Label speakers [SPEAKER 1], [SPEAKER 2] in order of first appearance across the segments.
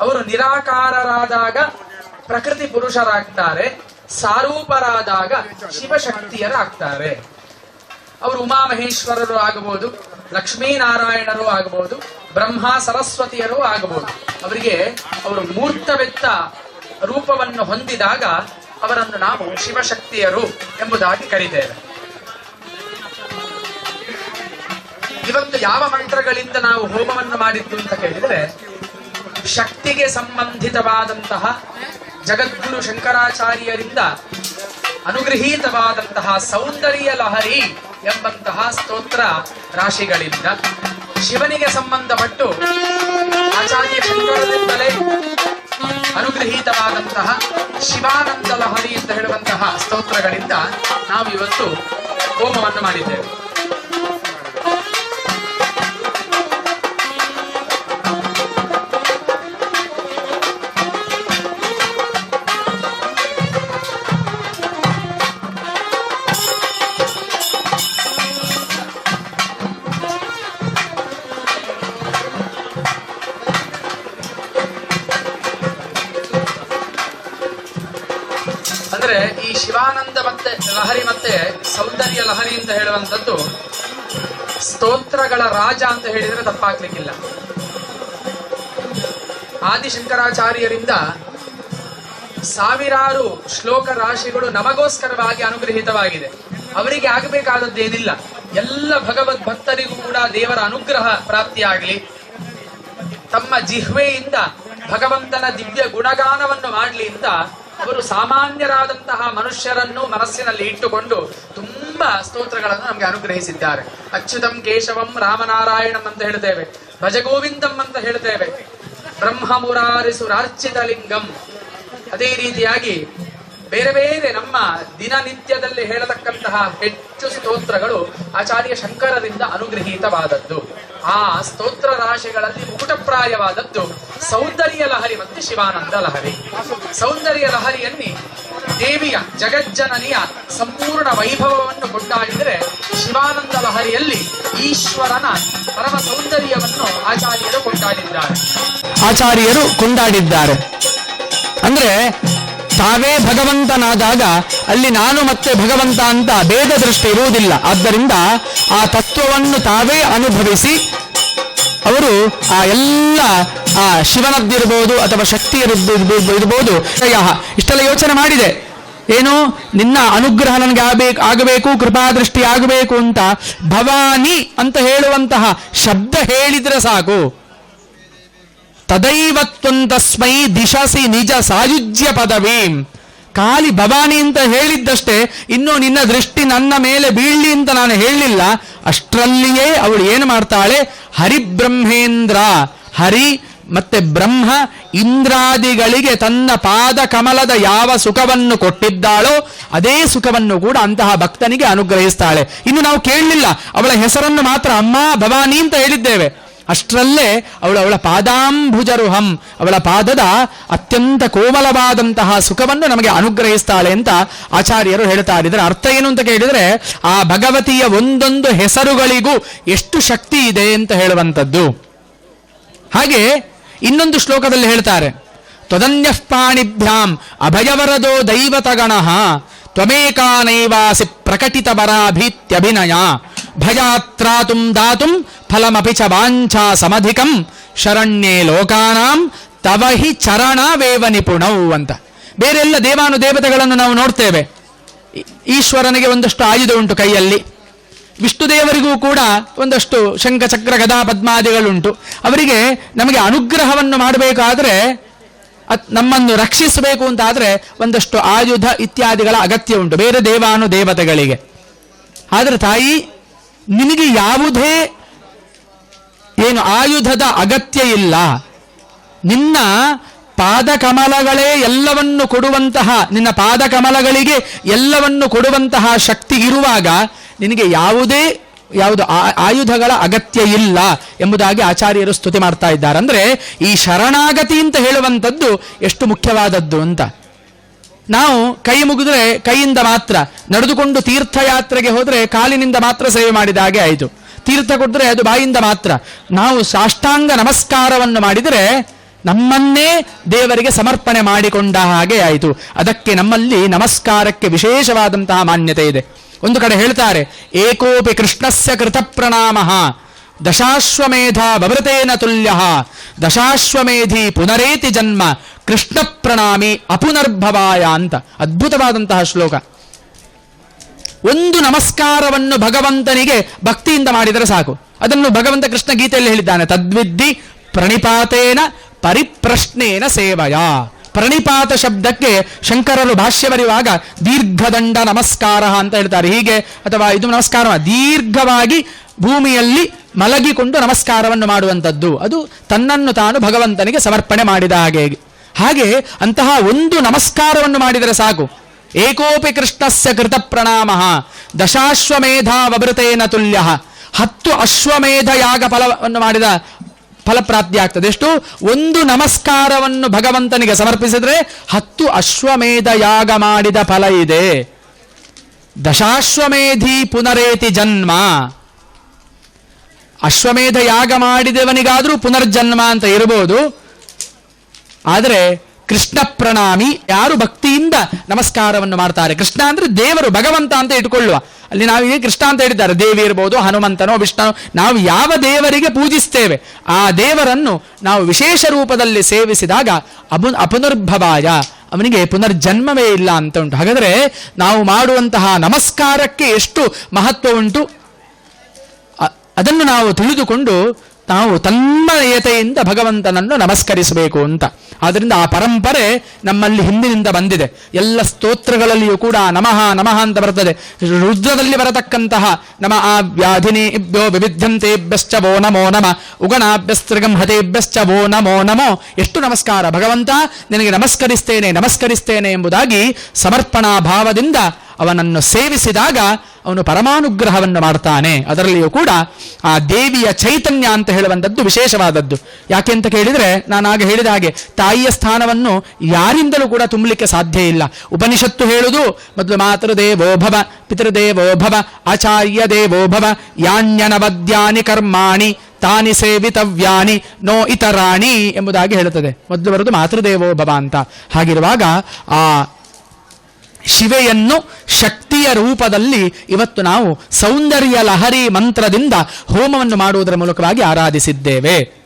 [SPEAKER 1] ಅವರು ನಿರಾಕಾರರಾದಾಗ ಪ್ರಕೃತಿ ಪುರುಷರಾಗ್ತಾರೆ, ಸಾರೂಪರಾದಾಗ ಶಿವಶಕ್ತಿಯರಾಗ್ತಾರೆ. ಅವರು ಉಮಾಮಹೇಶ್ವರರು ಆಗಬಹುದು ಲಕ್ಷ್ಮೀನಾರಾಯಣರು ಆಗಬಹುದು ಬ್ರಹ್ಮ ಸರಸ್ವತಿಯರು ಆಗಬಹುದು ಅವರಿಗೆ ಅವರು ಮೂರ್ತವೆತ್ತ ರೂಪವನ್ನು ಹೊಂದಿದಾಗ ಅವರನ್ನು ನಾವು ಶಿವಶಕ್ತಿಯರು ಎಂಬುದಾಗಿ ಕರೀತೇವೆ. ಇವತ್ತು ಯಾವ ಮಂತ್ರಗಳಿಂದ ನಾವು ಹೋಮವನ್ನು ಮಾಡಿದ್ದು ಅಂತ ಕೇಳಿದರೆ ಶಕ್ತಿಗೆ ಸಂಬಂಧಿತವಾದಂತಹ ಜಗದ್ಗುರು ಶಂಕರಾಚಾರ್ಯರಿಂದ ಅನುಗೃಹೀತವಾದಂತಹ ಸೌಂದರ್ಯ ಲಹರಿ ಎಂಬಂತಹ ಸ್ತೋತ್ರ ರಾಶಿಗಳಿಂದ ಶಿವನಿಗೆ ಸಂಬಂಧಪಟ್ಟು ಆಚಾರ್ಯ ಶಂಕರದಿಂದಲೇ ಅನುಗೃಹೀತವಾದಂತಹ ಶಿವಾನಂದ ಲಹರಿ ಅಂತ ಹೇಳುವಂತಹ ಸ್ತೋತ್ರಗಳಿಂದ ನಾವು ಇವತ್ತು ಹೋಮವನ್ನು ಮಾಡಿದ್ದೇವೆ. ಹೇಳುವಂಥದ್ದು ಸ್ತೋತ್ರಗಳ ರಾಜ ಅಂತ ಹೇಳಿದರೆ ತಪ್ಪಾಗ್ಲಿಕ್ಕಿಲ್ಲ. ಆದಿಶಂಕರಾಚಾರ್ಯರಿಂದ ಸಾವಿರಾರು ಶ್ಲೋಕ ರಾಶಿಗಳು ನಮಗೋಸ್ಕರವಾಗಿ ಅನುಗ್ರಹಿತವಾಗಿದೆ. ಅವರಿಗೆ ಆಗಬೇಕಾದದ್ದೇನಿಲ್ಲ ಎಲ್ಲ ಭಗವದ್ ಭಕ್ತರಿಗೂ ಕೂಡ ದೇವರ ಅನುಗ್ರಹ ಪ್ರಾಪ್ತಿಯಾಗಲಿ. ತಮ್ಮ ಜಿಹ್ವೆಯಿಂದ ಭಗವಂತನ ದಿವ್ಯ ಗುಣಗಾನವನ್ನು ಮಾಡಲಿ ಅಂತ ಅವರು ಸಾಮಾನ್ಯರಾದಂತಹ ಮನುಷ್ಯರನ್ನು ಮನಸ್ಸಿನಲ್ಲಿ ಇಟ್ಟುಕೊಂಡು ತುಂಬಾ ಸ್ತೋತ್ರಗಳನ್ನು ನಮಗೆ ಅನುಗ್ರಹಿಸಿದ್ದಾರೆ. ಅಚ್ಯುತಂ ಕೇಶವಂ ರಾಮನಾರಾಯಣಂ ಅಂತ ಹೇಳ್ತೇವೆ. ಭಜಗೋವಿಂದಂ ಅಂತ ಹೇಳ್ತೇವೆ. ಬ್ರಹ್ಮ ಮುರಾರಿಸುರಾರ್ಚಿತ ಲಿಂಗಂ ಅದೇ ರೀತಿಯಾಗಿ ಬೇರೆ ಬೇರೆ ನಮ್ಮ ದಿನನಿತ್ಯದಲ್ಲಿ ಹೇಳತಕ್ಕಂತಹ ಹೆಚ್ಚು ಸ್ತೋತ್ರಗಳು ಆಚಾರ್ಯ ಶಂಕರರಿಂದ ಅನುಗ್ರಹೀತವಾದದ್ದು. ಆ ಸ್ತೋತ್ರ ರಾಶಿಗಳಲ್ಲಿ ಮುಕುಟಪ್ರಾಯವಾದದ್ದು ಸೌಂದರ್ಯ ಲಹರಿ ಮತ್ತು ಶಿವಾನಂದ ಲಹರಿ. ಸೌಂದರ್ಯ ಲಹರಿಯಲ್ಲಿ ದೇವಿಯ ಜಗಜ್ಜನನಿಯ ಸಂಪೂರ್ಣ ವೈಭವವನ್ನು ಕೊಂಡಾಡಿದರೆ ಶಿವಾನಂದ ಲಹರಿಯಲ್ಲಿ ಈಶ್ವರನ ಪರಮ ಸೌಂದರ್ಯವನ್ನು ಆಚಾರ್ಯರು ಕೊಂಡಾಡಿದ್ದಾರೆ.
[SPEAKER 2] ಆಚಾರ್ಯರು ಕೊಂಡಾಡಿದ್ದಾರೆ. ಅಂದ್ರೆ ತಾವೇ ಭಗವಂತನಾದಾಗ ಅಲ್ಲಿ ನಾನು ಮತ್ತೆ ಭಗವಂತ ಅಂತ ಭೇದ ದೃಷ್ಟಿ ಇರುವುದಿಲ್ಲ. ಆದ್ದರಿಂದ ಆ ತತ್ವವನ್ನು ತಾವೇ ಅನುಭವಿಸಿ ಅವರು ಆ ಎಲ್ಲ ಆ, ಶಿವನದ್ದಿರ್ಬೋದು ಅಥವಾ ಶಕ್ತಿ ಇರಬಹುದು ಇಷ್ಟೆಲ್ಲ ಯೋಚನೆ ಮಾಡಿದೆ. ಏನು? ನಿನ್ನ ಅನುಗ್ರಹ ನನಗೆ ಆಗಬೇಕು ಆಗಬೇಕು, ಕೃಪಾದೃಷ್ಟಿ ಆಗಬೇಕು ಅಂತ ಭವಾನಿ ಅಂತ ಹೇಳುವಂತಹ ಶಬ್ದ ಹೇಳಿದ್ರೆ ಸಾಕು. ತದೈವತ್ವಂತಸ್ಮೈ ದಿಶಸಿ ನಿಜ ಸಾಯುಜ್ಯ ಪದವಿ. ಖಾಲಿ ಭವಾನಿ ಅಂತ ಹೇಳಿದ್ದಷ್ಟೇ ಇನ್ನು ನಿನ್ನ ದೃಷ್ಟಿ ನನ್ನ ಮೇಲೆ ಬೀಳ್ಲಿ ಅಂತ ನಾನು ಹೇಳಲಿಲ್ಲ ಅಷ್ಟರಲ್ಲಿಯೇ ಅವಳು ಏನು ಮಾಡ್ತಾಳೆ? ಹರಿಬ್ರಹ್ಮೇಂದ್ರ, ಹರಿ ಮತ್ತೆ ಬ್ರಹ್ಮ ಇಂದ್ರಾದಿಗಳಿಗೆ ತನ್ನ ಪಾದ ಕಮಲದ ಯಾವ ಸುಖವನ್ನು ಕೊಟ್ಟಿದ್ದಾಳೋ ಅದೇ ಸುಖವನ್ನು ಕೂಡ ಅಂತಹ ಭಕ್ತನಿಗೆ ಅನುಗ್ರಹಿಸ್ತಾಳೆ. ಇನ್ನು ನಾವು ಕೇಳಲಿಲ್ಲ, ಅವಳ ಹೆಸರನ್ನು ಮಾತ್ರ ಅಮ್ಮ ಭವಾನಿ ಅಂತ ಹೇಳಿದ್ದೇವೆ. ಅಷ್ಟರಲ್ಲೇ ಅವಳು ಅವಳ ಪಾದಾಂಭುಜರುಹಂ, ಅವಳ ಪಾದದ ಅತ್ಯಂತ ಕೋಮಲವಾದಂತಹ ಸುಖವನ್ನು ನಮಗೆ ಅನುಗ್ರಹಿಸ್ತಾಳೆ ಅಂತ ಆಚಾರ್ಯರು ಹೇಳ್ತಾರೆ. ಇದರ ಅರ್ಥ ಏನು ಅಂತ ಕೇಳಿದ್ರೆ, ಆ ಭಗವತಿಯ ಒಂದೊಂದು ಹೆಸರುಗಳಿಗೂ ಎಷ್ಟು ಶಕ್ತಿ ಇದೆ ಅಂತ ಹೇಳುವಂಥದ್ದು. ಹಾಗೆ ಇನ್ನೊಂದು ಶ್ಲೋಕದಲ್ಲಿ ಹೇಳ್ತಾರೆ, ತ್ವದನ್ಯಃ ಪಾಣಿಭ್ಯಾಂ ಅಭಯವರದೋ ದೈವತಗಣಃ, ತ್ವಮೇಕಾನೈವಾಸಿ ಪ್ರಕಟಿತ ಬರಾಭೀತ್ಯಭಿನಯ ಭಯಾತ್ರಾತುಂ ದಾತುಂ ಫಲಮಪಿ ಚ ವಾಂಛಾ ಸಮಧಿಕಂ ಶರಣ್ಯೇ ಲೋಕಾನಾಂ ತವ ಹಿ ಚರಣವೇವ ನಿಪುಣೌ ಅಂತ. ಬೇರೆಲ್ಲ ದೇವಾನು ದೇವತೆಗಳನ್ನು ನಾವು ನೋಡ್ತೇವೆ. ಈಶ್ವರನಿಗೆ ಒಂದಷ್ಟು ಆಯುಧ ಉಂಟು ಕೈಯಲ್ಲಿ. ವಿಷ್ಣುದೇವರಿಗೂ ಕೂಡ ಒಂದಷ್ಟು ಶಂಖ ಚಕ್ರ ಗದಾ ಪದ್ಮಾದಿಗಳುಂಟು ಅವರಿಗೆ ನಮಗೆ ಅನುಗ್ರಹವನ್ನು ಮಾಡಬೇಕಾದ್ರೆ ನಮ್ಮನ್ನು ರಕ್ಷಿಸಬೇಕು ಅಂತಾದರೆ ಒಂದಷ್ಟು ಆಯುಧ ಇತ್ಯಾದಿಗಳ ಅಗತ್ಯ ಉಂಟು ಬೇರೆ ದೇವಾನು ದೇವತೆಗಳಿಗೆ. ಆದರೆ ತಾಯಿ, ನಿನಗೆ ಯಾವುದೇ ಏನು ಆಯುಧದ ಅಗತ್ಯ ಇಲ್ಲ. ನಿನ್ನ ಪಾದಕಮಲಗಳೇ ಎಲ್ಲವನ್ನು ಕೊಡುವಂತಹ, ನಿನ್ನ ಪಾದಕಮಲಗಳಿಗೆ ಎಲ್ಲವನ್ನು ಕೊಡುವಂತಹ ಶಕ್ತಿ ಇರುವಾಗ ನಿನಗೆ ಯಾವುದೇ, ಯಾವುದು ಆಯುಧಗಳ ಅಗತ್ಯ ಇಲ್ಲ ಎಂಬುದಾಗಿ ಆಚಾರ್ಯರು ಸ್ತುತಿ ಮಾಡ್ತಾ ಇದ್ದಾರೆ. ಅಂದರೆ ಈ ಶರಣಾಗತಿ ಅಂತ ಹೇಳುವಂಥದ್ದು ಎಷ್ಟು ಮುಖ್ಯವಾದದ್ದು ಅಂತ. ನಾವು ಕೈ ಮುಗಿದ್ರೆ ಕೈಯಿಂದ ಮಾತ್ರ, ನಡೆದುಕೊಂಡು ತೀರ್ಥಯಾತ್ರೆಗೆ ಹೋದರೆ ಕಾಲಿನಿಂದ ಮಾತ್ರ ಸೇವೆ ಮಾಡಿದ ಹಾಗೆ ಆಯಿತು. ತೀರ್ಥ ಕೊಟ್ಟರೆ ಅದು ಬಾಯಿಂದ ಮಾತ್ರ. ನಾವು ಸಾಷ್ಟಾಂಗ ನಮಸ್ಕಾರವನ್ನು ಮಾಡಿದರೆ ನಮ್ಮನ್ನೇ ದೇವರಿಗೆ ಸಮರ್ಪಣೆ ಮಾಡಿಕೊಂಡ ಹಾಗೆ ಆಯಿತು. ಅದಕ್ಕೆ ನಮ್ಮಲ್ಲಿ ನಮಸ್ಕಾರಕ್ಕೆ ವಿಶೇಷವಾದಂತಹ ಮಾನ್ಯತೆ ಇದೆ. ಒಂದು ಕಡೆ ಹೇಳ್ತಾರೆ, ಏಕೋಪಿ ಕೃಷ್ಣಸ್ಯ ಕೃತ ಪ್ರಣಾಮ ದಶಾಶ್ವಮೇಧ ಬಭೃತೇನ ತುಲ್ಯ, ದಶಾಶ್ವಮೇಧಿ ಪುನರೇತಿ ಜನ್ಮ ಕೃಷ್ಣ ಪ್ರಣಾಮಿ ಅಪುನರ್ಭವಾಯ ಅಂತ. ಅದ್ಭುತವಾದಂತಹ ಶ್ಲೋಕ. ಒಂದು ನಮಸ್ಕಾರವನ್ನು ಭಗವಂತನಿಗೆ ಭಕ್ತಿಯಿಂದ ಮಾಡಿದರೆ ಸಾಕು. ಅದನ್ನು ಭಗವಂತ ಕೃಷ್ಣ ಗೀತೆಯಲ್ಲಿ ಹೇಳಿದ್ದಾನೆ, ತದ್ವಿದ್ದಿ ಪ್ರಣಿಪಾತೇನ ಪರಿಪ್ರಶ್ನೇನ ಸೇವಯ. ಪ್ರಣಿಪಾತ ಶಬ್ದಕ್ಕೆ ಶಂಕರರು ಭಾಷ್ಯ ಬರೆಯುವಾಗ ದೀರ್ಘದಂಡ ನಮಸ್ಕಾರ ಅಂತ ಹೇಳ್ತಾರೆ. ಹೀಗೆ ಅಥವಾ ಇದು ನಮಸ್ಕಾರ ದೀರ್ಘವಾಗಿ ಭೂಮಿಯಲ್ಲಿ ಮಲಗಿಕೊಂಡು ನಮಸ್ಕಾರವನ್ನು ಮಾಡುವಂಥದ್ದು. ಅದು ತನ್ನನ್ನು ತಾನು ಭಗವಂತನಿಗೆ ಸಮರ್ಪಣೆ ಮಾಡಿದ ಹಾಗೆ. ಹಾಗೆ ಅಂತಹ ಒಂದು ನಮಸ್ಕಾರವನ್ನು ಮಾಡಿದರೆ ಸಾಕು. ಏಕೋಪಿ ಕೃಷ್ಣಸ್ಯ ಕೃತ ಪ್ರಣಾಮ. ದಶಾಶ್ವಮೇಧಾವೃತೇನ ತುಲ್ಯ. ಹತ್ತು ಅಶ್ವಮೇಧ ಯಾಗ ಫಲವನ್ನು ಮಾಡಿದ ಫಲಪ್ರಾಪ್ತಿ ಆಗ್ತದೆ. ಎಷ್ಟು? ಒಂದು ನಮಸ್ಕಾರವನ್ನು ಭಗವಂತನಿಗೆ ಸಮರ್ಪಿಸಿದ್ರೆ ಹತ್ತು ಅಶ್ವಮೇಧ ಯಾಗ ಮಾಡಿದ ಫಲ ಇದೆ. ದಶಾಶ್ವಮೇಧಿ ಪುನರೇತಿ ಜನ್ಮ. ಅಶ್ವಮೇಧ ಯಾಗ ಮಾಡಿದವನಿಗಾದರೂ ಪುನರ್ಜನ್ಮ ಅಂತ ಇರಬಹುದು ಆದರೆ ಕೃಷ್ಣ ಪ್ರಣಾಮಿ. ಯಾರು ಭಕ್ತಿಯಿಂದ ನಮಸ್ಕಾರವನ್ನು ಮಾಡ್ತಾರೆ? ಕೃಷ್ಣ ಅಂದ್ರೆ ದೇವರು, ಭಗವಂತ ಅಂತ ಇಟ್ಕೊಳ್ಳುವ ಅಲ್ಲಿ ನಾವೀಗ ಕೃಷ್ಣ ಅಂತ ಹೇಳಿದ್ದಾರೆ. ದೇವಿ ಇರ್ಬೋದು, ಹನುಮಂತನೋ ವಿಷ್ಣು ನಾವು ಯಾವ ದೇವರಿಗೆ ಪೂಜಿಸ್ತೇವೆ, ಆ ದೇವರನ್ನು ನಾವು ವಿಶೇಷ ರೂಪದಲ್ಲಿ ಸೇವಿಸಿದಾಗ ಅಪು, ಅಪುನರ್ಭವಾಯ, ಅವನಿಗೆ ಪುನರ್ಜನ್ಮವೇ ಇಲ್ಲ ಅಂತ ಉಂಟು ಹಾಗಾದ್ರೆ ನಾವು ಮಾಡುವಂತಹ ನಮಸ್ಕಾರಕ್ಕೆ ಎಷ್ಟು ಮಹತ್ವ ಉಂಟು? ಅದನ್ನು ನಾವು ತಿಳಿದುಕೊಂಡು ನಾವು ತನ್ಮಯತೆಯಿಂದ ಭಗವಂತನನ್ನು ನಮಸ್ಕರಿಸಬೇಕು ಅಂತ. ಆದ್ದರಿಂದ ಆ ಪರಂಪರೆ ನಮ್ಮಲ್ಲಿ ಹಿಂದಿನಿಂದ ಬಂದಿದೆ. ಎಲ್ಲ ಸ್ತೋತ್ರಗಳಲ್ಲಿಯೂ ಕೂಡ ನಮಃ ನಮಃ ಅಂತ ಬರ್ತದೆ. ರುದ್ರದಲ್ಲಿ ಬರತಕ್ಕಂತಹ ನಮ ಆ ವ್ಯಾಧಿನೇಭ್ಯೋ ವಿವಿಧ್ಯಂತೇಭ್ಯಶ್ಚ ವೋ ನಮೋ ನಮ, ಉಗಣಾಭ್ಯಸ್ತ್ರಿಗಂ ಹತೇಭ್ಯಶ್ಚ ವೋ ನಮೋ ನಮೋ. ಎಷ್ಟು ನಮಸ್ಕಾರ ಭಗವಂತ, ನಿನಗೆ ನಮಸ್ಕರಿಸ್ತೇನೆ ನಮಸ್ಕರಿಸ್ತೇನೆ ಎಂಬುದಾಗಿ ಸಮರ್ಪಣಾ ಭಾವದಿಂದ ಅವನನ್ನು ಸೇವಿಸಿದಾಗ ಅವನು ಪರಮಾನುಗ್ರಹವನ್ನು ಮಾಡ್ತಾನೆ. ಅದರಲ್ಲಿಯೂ ಕೂಡ ಆ ದೇವಿಯ ಚೈತನ್ಯ ಅಂತ ಹೇಳುವಂಥದ್ದು ವಿಶೇಷವಾದದ್ದು. ಯಾಕೆ ಅಂತ ಕೇಳಿದರೆ ನಾನು ಆಗ ಹೇಳಿದ ಹಾಗೆ ತಾಯಿಯ ಸ್ಥಾನವನ್ನು ಯಾರಿಂದಲೂ ಕೂಡ ತುಂಬಲಿಕ್ಕೆ ಸಾಧ್ಯ ಇಲ್ಲ. ಉಪನಿಷತ್ತು ಹೇಳುವುದು ಮೊದಲು ಮಾತೃದೇವೋಭವ ಪಿತೃದೇವೋಭವ ಪಿತೃದೇವೋ ಭವ, ಆಚಾರ್ಯ ದೇವೋಭವ ಯಾಣ್ಯನವದ್ಯಾನಿ ಕರ್ಮಾಣಿ, ತಾನಿ ಸೇವಿತವ್ಯಾನಿ, ನೋ ಇತರಾಣಿ ಎಂಬುದಾಗಿ ಹೇಳುತ್ತದೆ. ಮೊದಲು ಬರೋದು ಮಾತೃದೇವೋಭವ ಅಂತ. ಹಾಗಿರುವಾಗ ಆ ಶಿವೆಯನ್ನು ಶಕ್ತಿಯ ರೂಪದಲ್ಲಿ ಇವತ್ತು ನಾವು ಸೌಂದರ್ಯ ಲಹರಿ ಮಂತ್ರದಿಂದ ಹೋಮವನ್ನು ಮಾಡುವುದರ ಮೂಲಕವಾಗಿ ಆರಾಧಿಸಿದ್ದೇವೆ.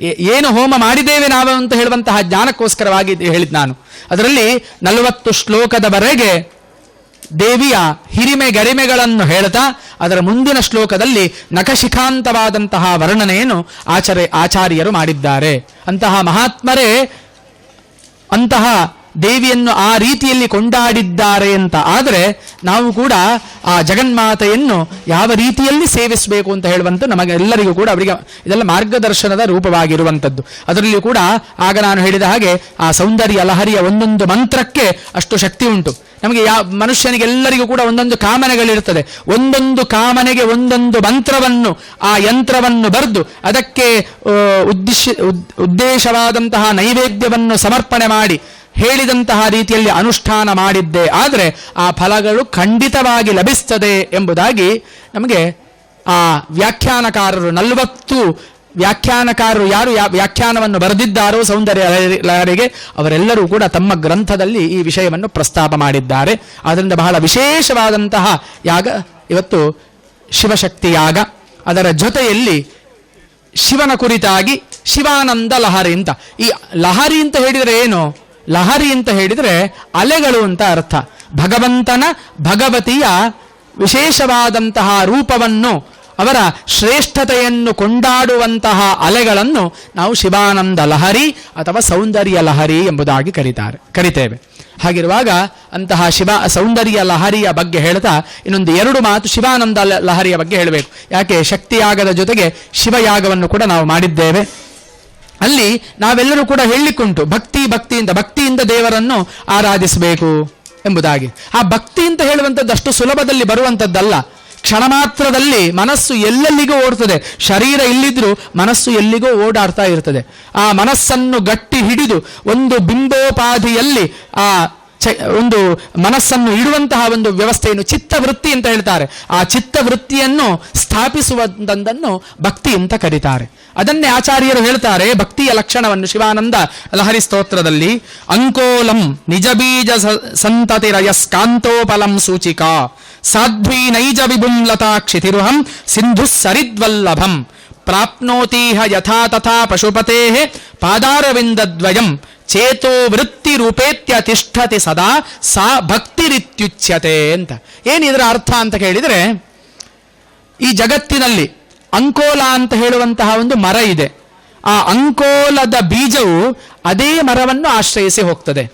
[SPEAKER 2] ಏನು ಹೋಮ ಮಾಡಿದ್ದೇವೆ ನಾವು ಅಂತ ಹೇಳುವಂತಹ ಜ್ಞಾನಕ್ಕೋಸ್ಕರವಾಗಿ ಹೇಳಿದ್ ನಾನು. ಅದರಲ್ಲಿ ನಲವತ್ತು ಶ್ಲೋಕದವರೆಗೆ ದೇವಿಯ ಹಿರಿಮೆ ಗರಿಮೆಗಳನ್ನು ಹೇಳ್ತಾ, ಅದರ ಮುಂದಿನ ಶ್ಲೋಕದಲ್ಲಿ ನಖಶಿಖಾಂತವಾದಂತಹ ವರ್ಣನೆಯನ್ನು ಆಚಾರ್ಯ, ಆಚಾರ್ಯರು ಮಾಡಿದ್ದಾರೆ. ಅಂತಹ ಮಹಾತ್ಮರೇ, ಅಂತಹ ದೇವಿಯನ್ನು ಆ ರೀತಿಯಲ್ಲಿ ಕೊಂಡಾಡಿದ್ದಾರೆ ಅಂತ. ಆದರೆ ನಾವು ಕೂಡ ಆ ಜಗನ್ಮಾತೆಯನ್ನು ಯಾವ ರೀತಿಯಲ್ಲಿ ಸೇವಿಸಬೇಕು ಅಂತ ಹೇಳುವಂತ ನಮಗೆ ಎಲ್ಲರಿಗೂ ಕೂಡ ಅವರಿಗೆ ಇದೆಲ್ಲ ಮಾರ್ಗದರ್ಶನದ ರೂಪವಾಗಿರುವಂಥದ್ದು. ಅದರಲ್ಲಿಯೂ ಕೂಡ ಆಗ ನಾನು ಹೇಳಿದ ಹಾಗೆ ಆ ಸೌಂದರ್ಯ ಲಹರಿಯ ಒಂದೊಂದು ಮಂತ್ರಕ್ಕೆ ಅಷ್ಟು ಶಕ್ತಿ ಉಂಟು. ನಮಗೆ ಯಾವ ಮನುಷ್ಯನಿಗೆಲ್ಲರಿಗೂ ಕೂಡ ಒಂದೊಂದು ಕಾಮನೆಗಳಿರ್ತದೆ ಒಂದೊಂದು ಕಾಮನೆಗೆ ಒಂದೊಂದು ಮಂತ್ರವನ್ನು, ಆ ಯಂತ್ರವನ್ನು ಬರೆದು ಅದಕ್ಕೆ ಉದ್ದೇಶ, ಉದ್- ಉದ್ದೇಶವಾದಂತಹ ನೈವೇದ್ಯವನ್ನು ಸಮರ್ಪಣೆ ಮಾಡಿ ಹೇಳಿದಂತಹ ರೀತಿಯಲ್ಲಿ ಅನುಷ್ಠಾನ ಮಾಡಿದ್ದೆ. ಆದರೆ ಆ ಫಲಗಳು ಖಂಡಿತವಾಗಿ ಲಭಿಸ್ತದೆ ಎಂಬುದಾಗಿ ನಮಗೆ ಆ ವ್ಯಾಖ್ಯಾನಕಾರರು, ನಲವತ್ತು ವ್ಯಾಖ್ಯಾನಕಾರರು ಯಾರು ವ್ಯಾಖ್ಯಾನವನ್ನು ಬರೆದಿದ್ದಾರೋ ಸೌಂದರ್ಯ ಲಹರಿಗೆ ಅವರೆಲ್ಲರೂ ಕೂಡ ತಮ್ಮ ಗ್ರಂಥದಲ್ಲಿ ಈ ವಿಷಯವನ್ನು ಪ್ರಸ್ತಾಪ ಮಾಡಿದ್ದಾರೆ. ಆದ್ದರಿಂದ ಬಹಳ ವಿಶೇಷವಾದಂತಹ ಯಾಗ, ಇವತ್ತು ಶಿವಶಕ್ತಿ ಯಾಗ, ಅದರ ಜೊತೆಯಲ್ಲಿ ಶಿವನ ಕುರಿತಾಗಿ ಶಿವಾನಂದ ಲಹರಿ ಅಂತ. ಈ ಲಹರಿ ಅಂತ ಹೇಳಿದರೆ ಏನು? ಲಹರಿ ಅಂತ ಹೇಳಿದರೆ ಅಲೆಗಳು ಅಂತ ಅರ್ಥ. ಭಗವಂತನ ಭಗವತಿಯ ವಿಶೇಷವಾದಂತಹ ರೂಪವನ್ನು, ಅವರ ಶ್ರೇಷ್ಠತೆಯನ್ನು ಕೊಂಡಾಡುವಂತಹ ಅಲೆಗಳನ್ನು ನಾವು ಶಿವಾನಂದ ಲಹರಿ ಅಥವಾ ಸೌಂದರ್ಯ ಲಹರಿ ಎಂಬುದಾಗಿ ಕರೀತಾರೆ, ಕರಿತೇವೆ. ಹಾಗಿರುವಾಗ ಅಂತಹ ಶಿವ ಸೌಂದರ್ಯ ಲಹರಿಯ ಬಗ್ಗೆ ಹೇಳ್ತಾ ಇನ್ನೊಂದು ಎರಡು ಮಾತು ಶಿವಾನಂದ ಲಹರಿಯ ಬಗ್ಗೆ ಹೇಳಬೇಕು. ಯಾಕೆ? ಶಕ್ತಿಯಾಗದ ಜೊತೆಗೆ ಶಿವಯಾಗವನ್ನು ಕೂಡ ನಾವು ಮಾಡಿದ್ದೇವೆ. ಅಲ್ಲಿ ನಾವೆಲ್ಲರೂ ಕೂಡ ಹೇಳಲಿಕ್ಕುಂಟು ಭಕ್ತಿ, ಭಕ್ತಿಯಿಂದ ಭಕ್ತಿಯಿಂದ ದೇವರನ್ನು ಆರಾಧಿಸಬೇಕು ಎಂಬುದಾಗಿ. ಆ ಭಕ್ತಿ ಅಂತ ಹೇಳುವಂಥದ್ದು ಅಷ್ಟು ಸುಲಭದಲ್ಲಿ ಬರುವಂಥದ್ದಲ್ಲ. ಕ್ಷಣ ಮಾತ್ರದಲ್ಲಿ ಮನಸ್ಸು ಎಲ್ಲೆಲ್ಲಿಗೂ ಓಡ್ತದೆ ಶರೀರ ಇಲ್ಲಿದ್ರೂ ಮನಸ್ಸು ಎಲ್ಲಿಗೋ ಓಡಾಡ್ತಾ ಇರ್ತದೆ. ಆ ಮನಸ್ಸನ್ನು ಗಟ್ಟಿ ಹಿಡಿದು ಒಂದು ಬಿಂಬೋಪಾಧಿಯಲ್ಲಿ ಆ ಒಂದು ಮನಸ್ಸನ್ನು ಇಡುವಂತಹ ಒಂದು ವ್ಯವಸ್ಥೆಯನ್ನು ಚಿತ್ತವೃತ್ತಿ ಅಂತ ಹೇಳ್ತಾರೆ. ಆ ಚಿತ್ತವೃತ್ತಿಯನ್ನು ಸ್ಥಾಪಿಸುವಂತದ್ದನ್ನು ಭಕ್ತಿ ಅಂತ ಕರೀತಾರೆ. ಅದನ್ನೇ ಆಚಾರ್ಯರು ಹೇಳ್ತಾರೆ, ಭಕ್ತಿಯ ಲಕ್ಷಣವನ್ನು ಶಿವಾನಂದ ಲಹರಿ ಸ್ತೋತ್ರದಲ್ಲಿ, ಅಂಕೋಲಂ ನಿಜ ಬೀಜ ಸಂತತಿರಯಸ್ಕಾಂತೋಪಲಂ ಸೂಚಿಕಾ, ಸಾಧ್ವಿ ನೈಜ ವಿಭುಂ ಲತಾ ಕ್ಷಿತಿರುಹಂ ಸಿಂಧು ಸರಿದ್ವಲ್ಲಭಂ, ಪ್ರಾಪ್ನೋತೀಹ ಯಥಾ ತಥಾ ಪಶುಪತೆ ಪಾದಾರವಿಂದದ್ವಯಂ, ಚೇತೋ ವೃತ್ತಿ ರೂಪೇತ್ಯ ತಿಷ್ಠತಿ ಸದಾ, ಸಾ ಭಕ್ತಿರಿತ್ಯುಚ್ಯತೆ ಅಂತ. ಏನಿದ್ರ ಅರ್ಥ ಅಂತ ಕೇಳಿದರೆ, ಈ ಜಗತ್ತಿನಲ್ಲಿ ಅಂಕೋಲ ಅಂತ ಹೇಳುವಂತಹ ಒಂದು ಮರ ಇದೆ. ಆ ಅಂಕೋಲದ ಬೀಜವು ಅದೇ ಮರವನ್ನು ಆಶ್ರಯಿಸಿ ಹೋಗ್ತದೆ.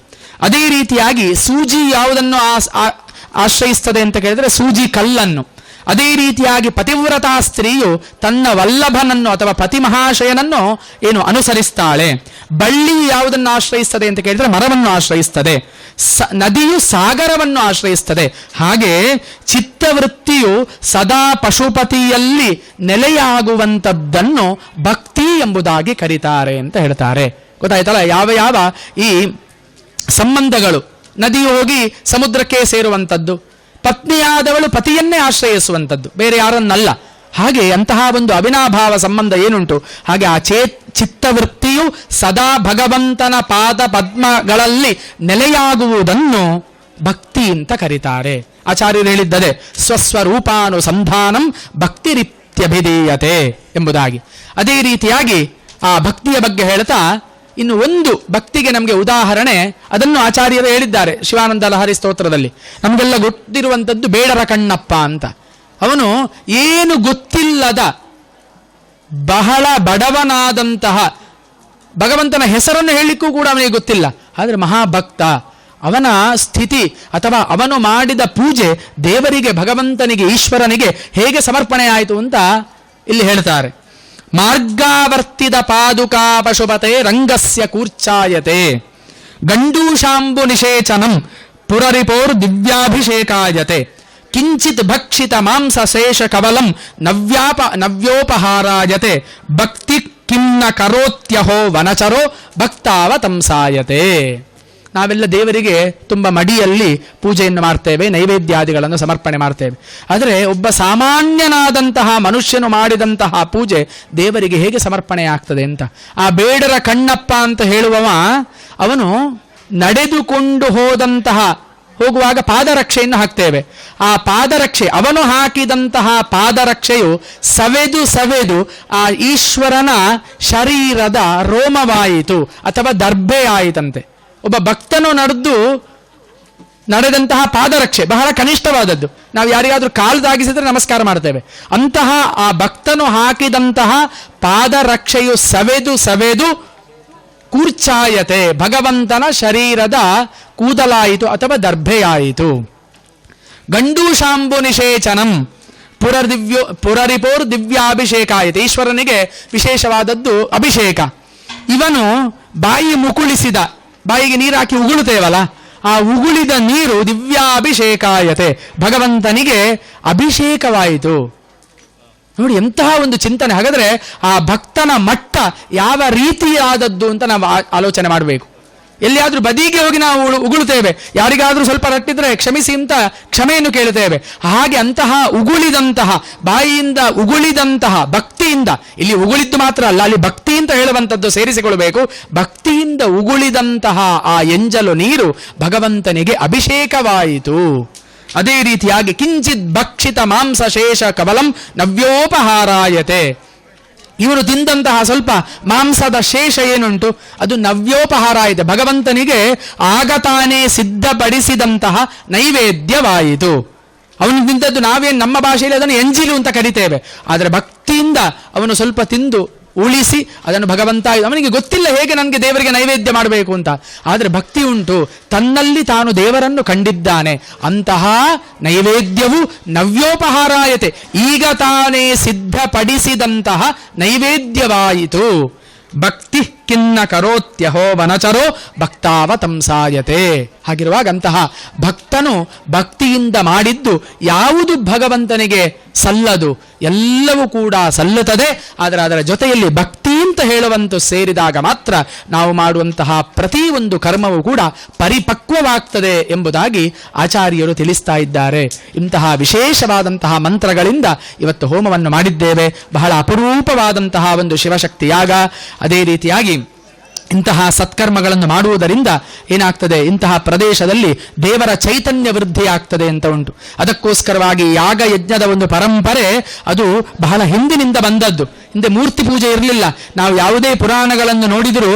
[SPEAKER 2] ಅದೇ ರೀತಿಯಾಗಿ ಸೂಜಿ ಯಾವುದನ್ನು ಆಶ್ರಯಿಸ್ತದೆ ಅಂತ ಕೇಳಿದ್ರೆ ಸೂಜಿ ಕಲ್ಲನ್ನು. ಅದೇ ರೀತಿಯಾಗಿ ಪತಿವ್ರತಾ ಸ್ತ್ರೀಯು ತನ್ನ ವಲ್ಲಭನನ್ನು ಅಥವಾ ಪತಿ ಮಹಾಶಯನನ್ನು ಏನು ಅನುಸರಿಸ್ತಾಳೆ. ಬಳ್ಳಿ ಯಾವುದನ್ನು ಆಶ್ರಯಿಸ್ತದೆ ಅಂತ ಕೇಳಿದ್ರೆ ಮರವನ್ನು ಆಶ್ರಯಿಸ್ತದೆ. ಸ, ನದಿಯು ಸಾಗರವನ್ನು ಆಶ್ರಯಿಸ್ತದೆ. ಹಾಗೆ ಚಿತ್ತವೃತ್ತಿಯು ಸದಾ ಪಶುಪತಿಯಲ್ಲಿ ನೆಲೆಯಾಗುವಂಥದ್ದನ್ನು ಭಕ್ತಿ ಎಂಬುದಾಗಿ ಕರೀತಾರೆ ಅಂತ ಹೇಳ್ತಾರೆ. ಗೊತ್ತಾಯ್ತಲ್ಲ? ಯಾವ ಯಾವ ಈ ಸಂಬಂಧಗಳು. ನದಿಯು ಹೋಗಿ ಸಮುದ್ರಕ್ಕೆ ಸೇರುವಂಥದ್ದು. ಪತ್ನಿಯಾದವಳು ಪತಿಯನ್ನೇ ಆಶ್ರಯಿಸುವಂಥದ್ದು. ಬೇರೆ ಯಾರನ್ನಲ್ಲ. ಹಾಗೆ ಅಂತಹ ಒಂದು ಅವಿನಾಭಾವ ಸಂಬಂಧ ಏನುಂಟು? ಹಾಗೆ ಆ ಚೇ ಚಿತ್ತವೃತ್ತಿಯು ಸದಾ ಭಗವಂತನ ಪಾದ ಪದ್ಮಗಳಲ್ಲಿ ನೆಲೆಯಾಗುವುದನ್ನು ಭಕ್ತಿ ಅಂತ ಕರೀತಾರೆ. ಆಚಾರ್ಯರು ಹೇಳಿದ್ದದೆ ಸ್ವಸ್ವರೂಪಾನುಸಂಧಾನಂ ಭಕ್ತಿರಿತ್ಯಭಿಧೀಯತೆ ಎಂಬುದಾಗಿ. ಅದೇ ರೀತಿಯಾಗಿ ಆ ಭಕ್ತಿಯ ಬಗ್ಗೆ ಹೇಳ್ತಾ ಇನ್ನು ಒಂದು ಭಕ್ತಿಗೆ ನಮಗೆ ಉದಾಹರಣೆ, ಅದನ್ನು ಆಚಾರ್ಯರು ಹೇಳಿದ್ದಾರೆ ಶಿವಾನಂದ ಲಹರಿ ಸ್ತೋತ್ರದಲ್ಲಿ. ನಮಗೆಲ್ಲ ಗೊತ್ತಿರುವಂಥದ್ದು ಬೇಡರ ಕಣ್ಣಪ್ಪ ಅಂತ. ಅವನು ಏನು ಗೊತ್ತಿಲ್ಲದ, ಬಹಳ ಬಡವನಾದಂತಹ, ಭಗವಂತನ ಹೆಸರನ್ನು ಹೇಳಲಿಕ್ಕೂ ಕೂಡ ಅವನಿಗೆ ಗೊತ್ತಿಲ್ಲ. ಆದರೆ ಮಹಾಭಕ್ತ, ಅವನ ಸ್ಥಿತಿ ಅಥವಾ ಅವನು ಮಾಡಿದ ಪೂಜೆ ದೇವರಿಗೆ, ಭಗವಂತನಿಗೆ, ಈಶ್ವರನಿಗೆ ಹೇಗೆ ಸಮರ್ಪಣೆ ಆಯಿತು ಅಂತ ಇಲ್ಲಿ ಹೇಳ್ತಾರೆ. ಮಾರ್ಗಾವರ್ತಿದ ಪಾದುಕಾ ಪಶುಪತೆ ರಂಗಸ್ಯ ಕೂರ್ಚಾಯತೆ ಗಂಡೂಷಾಂಬು ನಿಷೇಚನಂ ಪುರರಿಪೋರ್ ದಿವ್ಯಾಭಿಷೇಕಾಯತೆ ಕಿಂಚಿತ್ ಭಕ್ಷಿತ ಮಾಂಸ ಶೇಷ ಕವಲಂ ನವ್ಯಾಪ ನವ್ಯೋಪಹಾರಾಯತೆ ಭಕ್ತಿ ಕಿನ್ನ ಕರೋತ್ಯಹೋ ವನಚರೋ ಭಕ್ತಾವತಂಸಾಯತೆ ನಾವೆಲ್ಲ ದೇವರಿಗೆ ತುಂಬ ಮಡಿಯಲ್ಲಿ ಪೂಜೆಯನ್ನು ಮಾಡ್ತೇವೆ, ನೈವೇದ್ಯಾದಿಗಳನ್ನು ಸಮರ್ಪಣೆ ಮಾಡ್ತೇವೆ. ಆದರೆ ಒಬ್ಬ ಸಾಮಾನ್ಯನಾದಂತಹ ಮನುಷ್ಯನು ಮಾಡಿದಂತಹ ಪೂಜೆ ದೇವರಿಗೆ ಹೇಗೆ ಸಮರ್ಪಣೆ ಆಗ್ತದೆ ಅಂತ? ಆ ಬೇಡರ ಕಣ್ಣಪ್ಪ ಅಂತ ಹೇಳುವವ, ಅವನು ನಡೆದುಕೊಂಡು ಹೋದಂತಹ, ಹೋಗುವಾಗ ಪಾದರಕ್ಷೆಯನ್ನು ಹಾಕ್ತೇವೆ. ಆ ಪಾದರಕ್ಷೆ, ಅವನು ಹಾಕಿದಂತಹ ಪಾದರಕ್ಷೆಯು ಸವೆದು ಸವೆದು ಆ ಈಶ್ವರನ ಶರೀರದ ರೋಮವಾಯಿತು ಅಥವಾ ದರ್ಭೆ ಆಯಿತಂತೆ ಒಬ್ಬ ಭಕ್ತನು ನಡೆದು ನಡೆದಂತಹ ಪಾದರಕ್ಷೆ, ಬಹಳ ಕನಿಷ್ಠವಾದದ್ದು. ನಾವು ಯಾರಿಗಾದ್ರೂ ಕಾಲು ತಾಗಿಸಿದ್ರೆ ನಮಸ್ಕಾರ ಮಾಡ್ತೇವೆ. ಅಂತಹ ಆ ಭಕ್ತನು ಹಾಕಿದಂತಹ ಪಾದರಕ್ಷೆಯು ಸವೆದು ಸವೆದು ಕೂರ್ಚಾಯತೆ ಭಗವಂತನ ಶರೀರದ ಕೂದಲಾಯಿತು ಅಥವಾ ದರ್ಭೆಯಾಯಿತು. ಗಂಡೂಷಾಂಬು ನಿಷೇಚನಂ ಪುರದಿವ್ಯೋ, ಪುರರಿಪೋರ್ ದಿವ್ಯಾಭಿಷೇಕಾಯಿತು. ಈಶ್ವರನಿಗೆ ವಿಶೇಷವಾದದ್ದು ಅಭಿಷೇಕ. ಇವನು ಬಾಯಿ ಮುಕುಳಿಸಿದ ಬಾಯಿಗೆ ನೀರು ಹಾಕಿ ಉಗುಳುತ್ತೇವಲ್ಲ? ಆ ಉಗುಳಿದ ನೀರು ದಿವ್ಯಾಭಿಷೇಕಾಯತೆ. ಭಗವಂತನಿಗೆ ಅಭಿಷೇಕವಾಯಿತು. ನೋಡಿ, ಎಂತಹ ಒಂದು ಚಿಂತನೆ. ಹಾಗಾದ್ರೆ ಆ ಭಕ್ತನ ಮಟ್ಟ ಯಾವ ರೀತಿಯಾದದ್ದು ಅಂತ ನಾವು ಆಲೋಚನೆ ಮಾಡಬೇಕು. ಎಲ್ಲಿಯಾದ್ರೂ ಬದಿಗೆ ಹೋಗಿ ನಾವು ಉಗುಳುತ್ತೇವೆ. ಯಾರಿಗಾದರೂ ಸ್ವಲ್ಪ ರಟ್ಟಿದ್ರೆ ಕ್ಷಮಿಸಿ ಅಂತ ಕ್ಷಮೆಯನ್ನು ಕೇಳುತ್ತೇವೆ. ಹಾಗೆ ಅಂತಹ ಉಗುಳಿದಂತಹ, ಬಾಯಿಯಿಂದ ಉಗುಳಿದಂತಹ ಭಕ್ತಿಯಿಂದ, ಇಲ್ಲಿ ಉಗುಳಿದ್ದು ಮಾತ್ರ ಅಲ್ಲ, ಅಲ್ಲಿ ಭಕ್ತಿ ಅಂತ ಹೇಳುವಂಥದ್ದು ಸೇರಿಸಿಕೊಳ್ಳಬೇಕು. ಭಕ್ತಿಯಿಂದ ಉಗುಳಿದಂತಹ ಆ ಎಂಜಲು ನೀರು ಭಗವಂತನಿಗೆ ಅಭಿಷೇಕವಾಯಿತು. ಅದೇ ರೀತಿಯಾಗಿ ಕಿಂಚಿತ್ ಭಕ್ಷಿತ ಮಾಂಸ ಶೇಷ ಕವಲಂ ನವ್ಯೋಪಹಾರಾಯತೆ. ಇವರು ತಿಂದಂತಹ ಸ್ವಲ್ಪ ಮಾಂಸದ ಶೇಷ ಏನುಂಟು? ಅದು ನವ್ಯೋಪಹಾರ ಇದೆ. ಭಗವಂತನಿಗೆ ಆಗ ತಾನೇ ಸಿದ್ಧಪಡಿಸಿದಂತಹ ನೈವೇದ್ಯವಾಯಿತು. ಅವನು ತಿಂದದ್ದು ನಾವೇನು ನಮ್ಮ ಭಾಷೆಯಲ್ಲಿ ಅದನ್ನು ಎಂಜಿಲು ಅಂತ ಕರಿತೇವೆ. ಆದರೆ ಭಕ್ತಿಯಿಂದ ಅವನು ಸ್ವಲ್ಪ ತಿಂದು ಉಳಿಸಿ ಅದನ್ನು ಭಗವಂತ ಅವನಿಗೆ ಗೊತ್ತಿಲ್ಲ ಹೇಗೆ ನನಗೆ ದೇವರಿಗೆ ನೈವೇದ್ಯ ಮಾಡಬೇಕು ಅಂತ. ಆದರೆ ಭಕ್ತಿ ಉಂಟು. ತನ್ನಲ್ಲಿ ತಾನು ದೇವರನ್ನು ಕಂಡಿದ್ದಾನೆ. ಅಂತಹ ನೈವೇದ್ಯವು ನವ್ಯೋಪಹಾರಾಯತೆ. ಈಗ ತಾನೇ ಸಿದ್ಧಪಡಿಸಿದಂತಹ ನೈವೇದ್ಯವಾಯಿತು. ಭಕ್ತಿ ಕಿನ್ನ ಕರೋತ್ಯಹೋ ವನಚರೋ ಭಕ್ತಾವತಂಸಾಯತೆ ಹಾಗಿರುವಾಗ ಅಂತಹ ಭಕ್ತನು ಭಕ್ತಿಯಿಂದ ಮಾಡಿದ್ದು ಯಾವುದು ಭಗವಂತನಿಗೆ ಸಲ್ಲದು? ಎಲ್ಲವೂ ಕೂಡ ಸಲ್ಲುತ್ತದೆ. ಆದರೆ ಅದರ ಜೊತೆಯಲ್ಲಿ ಭಕ್ತಿ ಅಂತ ಹೇಳುವಂತ ಸೇರಿದಾಗ ಮಾತ್ರ ನಾವು ಮಾಡುವಂತಹ ಪ್ರತಿ ಒಂದು ಕರ್ಮವೂ ಕೂಡ ಪರಿಪಕ್ವವಾಗ್ತದೆ ಎಂಬುದಾಗಿ ಆಚಾರ್ಯರು ತಿಳಿಸ್ತಾ ಇದ್ದಾರೆ. ಇಂತಹ ವಿಶೇಷವಾದಂತಹ ಮಂತ್ರಗಳಿಂದ ಇವತ್ತು ಹೋಮವನ್ನು ಮಾಡಿದ್ದೇವೆ. ಬಹಳ ಅಪರೂಪವಾದಂತಹ ಒಂದು ಶಿವಶಕ್ತಿಯಾಗ. ಅದೇ ರೀತಿಯಾಗಿ ಇಂತಹ ಸತ್ಕರ್ಮಗಳನ್ನು ಮಾಡುವುದರಿಂದ ಏನಾಗ್ತದೆ? ಇಂತಹ ಪ್ರದೇಶದಲ್ಲಿ ದೇವರ ಚೈತನ್ಯ ವೃದ್ಧಿ ಆಗ್ತದೆ ಅಂತ ಉಂಟು. ಅದಕ್ಕೋಸ್ಕರವಾಗಿ ಯಾಗ ಯಜ್ಞದ ಒಂದು ಪರಂಪರೆ ಅದು ಬಹಳ ಹಿಂದಿನಿಂದ ಬಂದದ್ದು. ಹಿಂದೆ ಮೂರ್ತಿ ಪೂಜೆ ಇರಲಿಲ್ಲ. ನಾವು ಯಾವುದೇ ಪುರಾಣಗಳನ್ನು ನೋಡಿದರೂ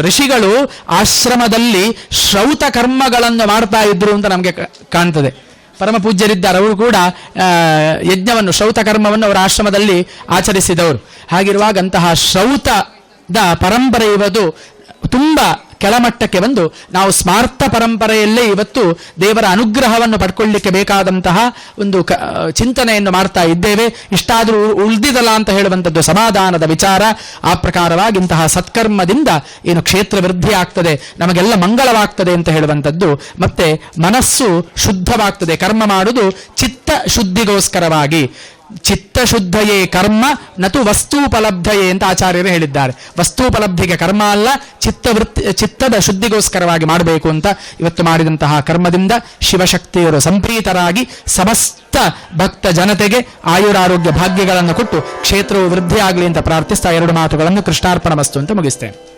[SPEAKER 2] ಋಷಿಗಳು ಆಶ್ರಮದಲ್ಲಿ ಶ್ರೌತ ಕರ್ಮಗಳನ್ನು ಮಾಡ್ತಾ ಇದ್ರು ಅಂತ ನಮಗೆ ಕಾಣ್ತದೆ. ಪರಮ ಪೂಜ್ಯರಿದ್ದಾರೆ. ಅವರು ಕೂಡ ಯಜ್ಞವನ್ನು, ಶ್ರೌತ ಕರ್ಮವನ್ನು ಅವರ ಆಶ್ರಮದಲ್ಲಿ ಆಚರಿಸಿದವರು. ಹಾಗಿರುವಾಗ ಅಂತಹ ಶ್ರೌತದ ಪರಂಪರೆ ಇವತ್ತು ತುಂಬ ಕೆಳಮಟ್ಟಕ್ಕೆ ಬಂದು, ನಾವು ಸ್ಮಾರ್ಥ ಪರಂಪರೆಯಲ್ಲೇ ಇವತ್ತು ದೇವರ ಅನುಗ್ರಹವನ್ನು ಪಡ್ಕೊಳ್ಳಿಕ್ಕೆ ಬೇಕಾದಂತಹ ಒಂದು ಚಿಂತನೆಯನ್ನು ಮಾಡ್ತಾ ಇದ್ದೇವೆ. ಇಷ್ಟಾದರೂ ಉಳಿದಿದಲ್ಲ ಅಂತ ಹೇಳುವಂಥದ್ದು ಸಮಾಧಾನದ ವಿಚಾರ. ಆ ಪ್ರಕಾರವಾಗಿ ಇಂತಹ ಸತ್ಕರ್ಮದಿಂದ ಏನು ಕ್ಷೇತ್ರ ವೃದ್ಧಿ ಆಗ್ತದೆ, ನಮಗೆಲ್ಲ ಮಂಗಳವಾಗ್ತದೆ ಅಂತ ಹೇಳುವಂಥದ್ದು. ಮತ್ತೆ ಮನಸ್ಸು ಶುದ್ಧವಾಗ್ತದೆ. ಕರ್ಮ ಮಾಡುವುದು ಚಿತ್ತ ಶುದ್ಧಿಗೋಸ್ಕರವಾಗಿ. ಚಿತ್ತಶುದ್ಧಯೇ ಕರ್ಮ, ನತು ವಸ್ತೂಪಲಬ್ಧಯೇ ಅಂತ ಆಚಾರ್ಯರು ಹೇಳಿದ್ದಾರೆ. ವಸ್ತೂಪಲಬ್ಧಿಗೆ ಕರ್ಮ ಅಲ್ಲ, ಚಿತ್ತವೃತ್ತಿ, ಚಿತ್ತದ ಶುದ್ಧಿಗೋಸ್ಕರವಾಗಿ ಮಾಡಬೇಕು ಅಂತ ಇವತ್ತು ಮಾಡಿದಂತಹ ಕರ್ಮದಿಂದ ಶಿವಶಕ್ತಿಯರು ಸಂಪ್ರೀತರಾಗಿ ಸಮಸ್ತ ಭಕ್ತ ಜನತೆಗೆ ಆಯುರಾರೋಗ್ಯ ಭಾಗ್ಯಗಳನ್ನು ಕೊಟ್ಟು ಕ್ಷೇತ್ರವು ವೃದ್ಧಿಯಾಗಲಿ ಅಂತ ಪ್ರಾರ್ಥಿಸ್ತಾ ಎರಡು ಮಾತುಗಳನ್ನು ಕೃಷ್ಣಾರ್ಪಣ ವಸ್ತು ಅಂತ ಮುಗಿಸ್ತೇನೆ.